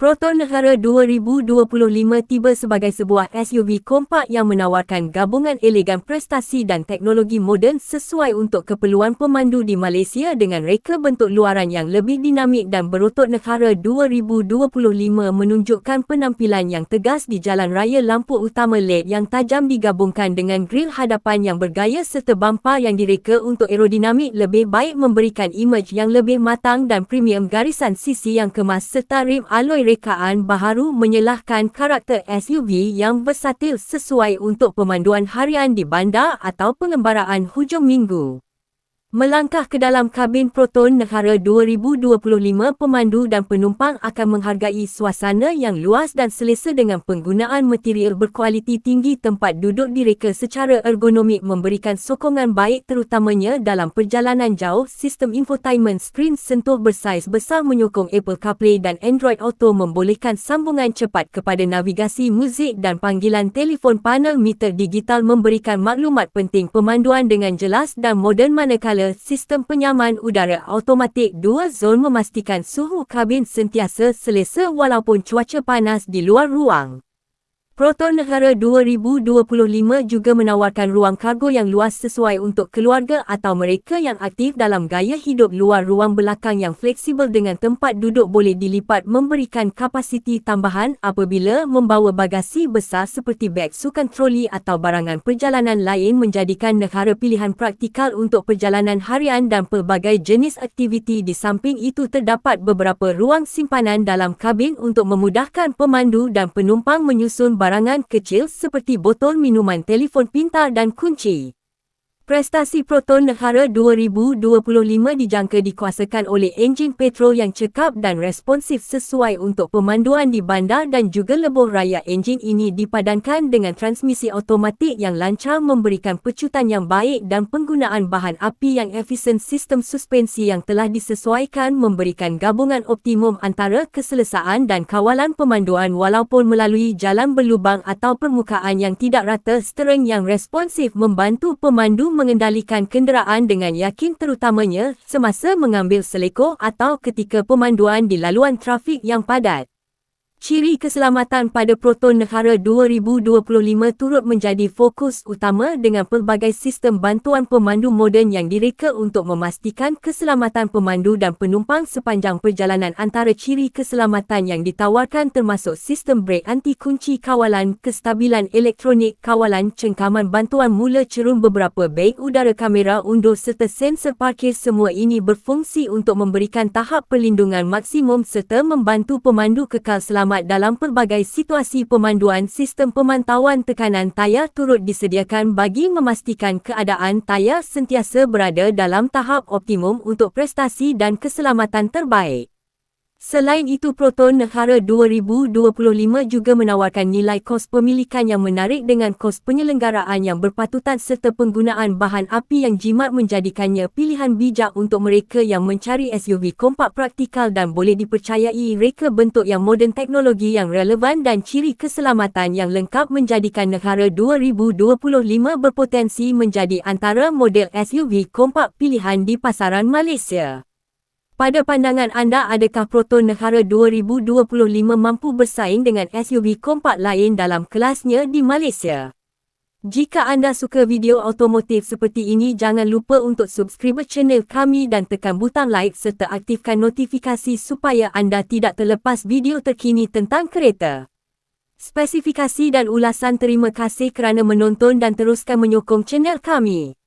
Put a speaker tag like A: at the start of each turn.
A: Proton Negara 2025 tiba sebagai sebuah SUV kompak yang menawarkan gabungan elegan prestasi dan teknologi moden sesuai untuk keperluan pemandu di Malaysia dengan reka bentuk luaran yang lebih dinamik dan berotot Negara 2025 menunjukkan penampilan yang tegas di jalan raya lampu utama LED yang tajam digabungkan dengan grill hadapan yang bergaya serta bumper yang direka untuk aerodinamik lebih baik memberikan imej yang lebih matang dan premium garisan sisi yang kemas serta rim alloy rekaan baharu menyelahkan karakter SUV yang versatil sesuai untuk pemanduan harian di bandar atau pengembaraan hujung minggu. Melangkah ke dalam kabin Proton Negara 2025, pemandu dan penumpang akan menghargai suasana yang luas dan selesa dengan penggunaan material berkualiti tinggi tempat duduk direka secara ergonomik memberikan sokongan baik terutamanya dalam perjalanan jauh. Sistem infotainment screen sentuh bersaiz besar menyokong Apple CarPlay dan Android Auto membolehkan sambungan cepat kepada navigasi muzik dan panggilan telefon panel meter digital memberikan maklumat penting pemanduan dengan jelas dan moden manakala manakala sistem penyaman udara automatik dua zon memastikan suhu kabin sentiasa selesa walaupun cuaca panas di luar ruang. Proton Negara 2025 juga menawarkan ruang kargo yang luas sesuai untuk keluarga atau mereka yang aktif dalam gaya hidup luar ruang belakang yang fleksibel dengan tempat duduk boleh dilipat memberikan kapasiti tambahan apabila membawa bagasi besar seperti beg sukan troli atau barangan perjalanan lain menjadikan negara pilihan praktikal untuk perjalanan harian dan pelbagai jenis aktiviti di samping itu terdapat beberapa ruang simpanan dalam kabin untuk memudahkan pemandu dan penumpang menyusun barang barangan kecil seperti botol minuman telefon pintar dan kunci. Prestasi Proton Negara 2025 dijangka dikuasakan oleh enjin petrol yang cekap dan responsif sesuai untuk pemanduan di bandar dan juga lebuh raya. Enjin ini dipadankan dengan transmisi automatik yang lancar memberikan pecutan yang baik dan penggunaan bahan api yang efisien sistem suspensi yang telah disesuaikan memberikan gabungan optimum antara keselesaan dan kawalan pemanduan walaupun melalui jalan berlubang atau permukaan yang tidak rata steering yang responsif membantu pemandu mengendalikan kenderaan dengan yakin terutamanya semasa mengambil seleko atau ketika pemanduan di laluan trafik yang padat. Ciri keselamatan pada Proton Negara 2025 turut menjadi fokus utama dengan pelbagai sistem bantuan pemandu moden yang direka untuk memastikan keselamatan pemandu dan penumpang sepanjang perjalanan antara ciri keselamatan yang ditawarkan termasuk sistem brek anti kunci kawalan, kestabilan elektronik kawalan, cengkaman bantuan mula cerun beberapa beg udara kamera undur serta sensor parkir semua ini berfungsi untuk memberikan tahap perlindungan maksimum serta membantu pemandu kekal selamat selamat dalam pelbagai situasi pemanduan sistem pemantauan tekanan tayar turut disediakan bagi memastikan keadaan tayar sentiasa berada dalam tahap optimum untuk prestasi dan keselamatan terbaik. Selain itu Proton Negara 2025 juga menawarkan nilai kos pemilikan yang menarik dengan kos penyelenggaraan yang berpatutan serta penggunaan bahan api yang jimat menjadikannya pilihan bijak untuk mereka yang mencari SUV kompak praktikal dan boleh dipercayai reka bentuk yang moden teknologi yang relevan dan ciri keselamatan yang lengkap menjadikan Negara 2025 berpotensi menjadi antara model SUV kompak pilihan di pasaran Malaysia. Pada pandangan anda adakah Proton Negara 2025 mampu bersaing dengan SUV kompak lain dalam kelasnya di Malaysia? Jika anda suka video automotif seperti ini jangan lupa untuk subscribe channel kami dan tekan butang like serta aktifkan notifikasi supaya anda tidak terlepas video terkini tentang kereta. Spesifikasi dan ulasan terima kasih kerana menonton dan teruskan menyokong channel kami.